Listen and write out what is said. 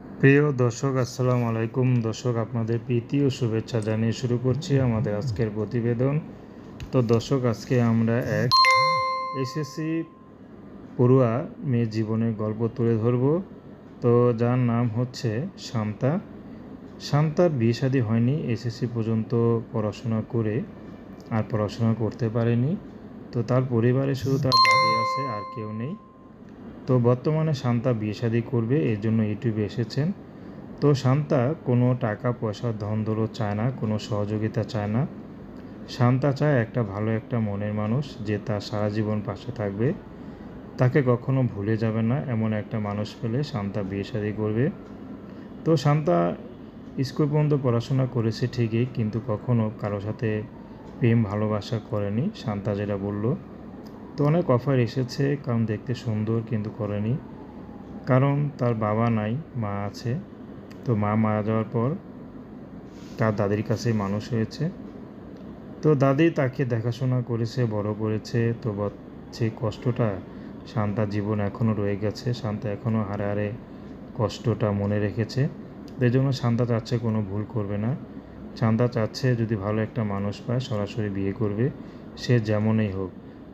প্রিয় দর্শক, আসসালামু আলাইকুম। দর্শক, আপনাদের প্রীতি ও শুভেচ্ছা জানিয়ে শুরু করছি আমাদের আজকের প্রতিবেদন। তো দর্শক, আজকে আমরা এক এসএসসি পড়ুয়া মেয়ে জীবনের গল্প তুলে ধরব। তো যার নাম হচ্ছে শান্তা। শান্তার বিয়ে শাদী হয়নি, এসএসসি পর্যন্ত পড়াশোনা করে আর পড়াশোনা করতে পারেনি। তো তার পরিবারে শুধু তার দাদি আছে, আর কেউ নেই। তো বর্তমানে শান্তা বিয়ে শাদী করবে, এর জন্য ইউটিউবে এসেছেন। তো শান্তা কোনো টাকা পয়সা, ধন দৌলত চায় না, কোনো সহযোগিতা চায় না। শান্তা চায় একটা ভালো একটা মনের মানুষ যে তার সারা জীবন পাশে থাকবে। তাকে কখনো ভুলে যাবে না, এমন একটা মানুষ পেলে শান্তা বিয়ে শাদী করবে। তো শান্তা স্কুল পর্যন্ত পড়াশোনা করেছে ঠিকই, কিন্তু কখনো কারও সাথে প্রেম ভালোবাসা করেনি, শান্তা যেটা বলল। তো অনেক অফার এসেছে, কারণ দেখতে সুন্দর কিন্তু করেনি কারণ তার বাবা নাই, মা আছে। তো মা মারা যাওয়ার পর তার দাদির কাছেই মানুষ হয়েছে। তো দাদি তাকে দেখাশোনা করেছে, বড় করেছে। তো সেই কষ্টটা শান্তার জীবন এখনও রয়ে গেছে, শান্তা এখনও হারে হারে কষ্টটা মনে রেখেছে। এই জন্য শান্তা চাচ্ছে কোনো ভুল করবে না। শান্তা চাচ্ছে যদি ভালো একটা মানুষ পায়, সরাসরি বিয়ে করবে। সে যেমনই হোক।